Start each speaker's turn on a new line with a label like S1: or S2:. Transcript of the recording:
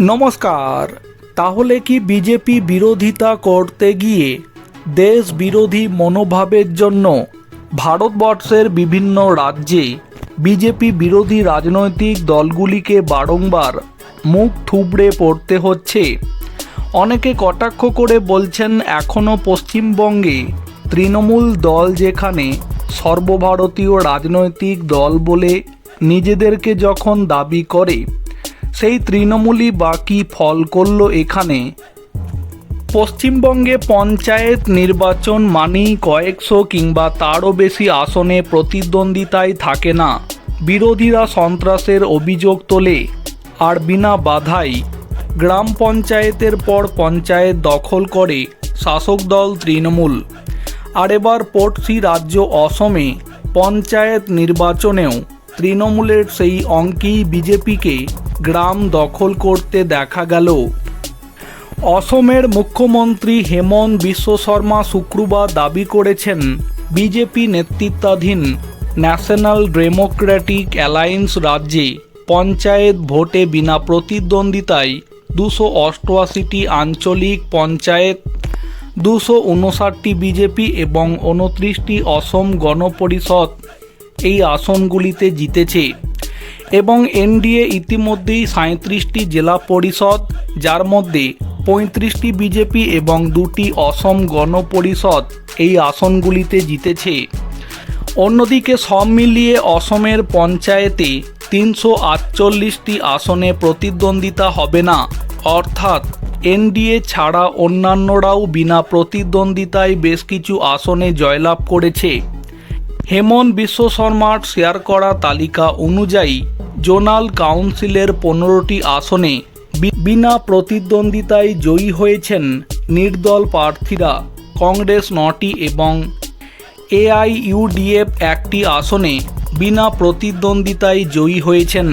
S1: নমস্কার। তাহলে কি বিজেপি বিরোধিতা করতে গিয়ে দেশ বিরোধী মনোভাবের জন্য ভারতবর্ষের বিভিন্ন রাজ্যে বিজেপি বিরোধী রাজনৈতিক দলগুলিকে বারংবার মুখ থুবড়ে পড়তে হচ্ছে? অনেকে কটাক্ষ করে বলছেন এখনও পশ্চিমবঙ্গে তৃণমূল দল যেখানে সর্বভারতীয় রাজনৈতিক দল বলে নিজেদেরকে যখন দাবি করে সেই তৃণমূলই বা ফল করল এখানে। পশ্চিমবঙ্গে পঞ্চায়েত নির্বাচন মানেই কয়েকশো কিংবা তারও বেশি আসনে প্রতিদ্বন্দ্বিতায় থাকে না। বিরোধীরা সন্ত্রাসের অভিযোগ তোলে আর বিনা বাধাই গ্রাম পঞ্চায়েতের পর পঞ্চায়েত দখল করে শাসক দল তৃণমূল। আর এবার পড়শি রাজ্য অসমে পঞ্চায়েত নির্বাচনেও তৃণমূলের সেই অঙ্কেই বিজেপিকে গ্রাম দখল করতে দেখা গেল। অসমের মুখ্যমন্ত্রী হেমন্ত বিশ্ব শর্মা শুক্রবার দাবি করেছেন, বিজেপি নেতৃত্বাধীন ন্যাশনাল ডেমোক্রেটিক অ্যালায়েন্স রাজ্যে পঞ্চায়েত ভোটে বিনা প্রতিদ্বন্দ্বিতায় দুশো অষ্টআশিটি আঞ্চলিক পঞ্চায়েত, দুশো উনষাটটি বিজেপি এবং উনত্রিশটি অসম গণপরিষদ এই আসনগুলিতে জিতেছে এবং এনডিএ ইতিমধ্যেই সাঁত্রিশটি জেলা পরিষদ, যার মধ্যে পঁয়ত্রিশটি বিজেপি এবং দুটি অসম গণপরিষদ এই আসনগুলিতে জিতেছে। অন্যদিকে সব মিলিয়ে অসমের পঞ্চায়েতে তিনশো আটচল্লিশটি আসনে প্রতিদ্বন্দ্বিতা হবে না। অর্থাৎ এনডিএ ছাড়া অন্যান্যরাও বিনা প্রতিদ্বন্দ্বিতায় বেশ কিছু আসনে জয়লাভ করেছে। হেমন্ত বিশ্ব শর্মার শেয়ার করা তালিকা অনুযায়ী, জোনাল কাউন্সিলের পনেরোটি আসনে বিনা প্রতিদ্বন্দ্বিতায় জয়ী হয়েছেন নির্দল প্রার্থীরা কংগ্রেস নটি এবং এআইইউডিএফ একটি আসনে বিনা প্রতিদ্বন্দ্বিতায় জয়ী হয়েছেন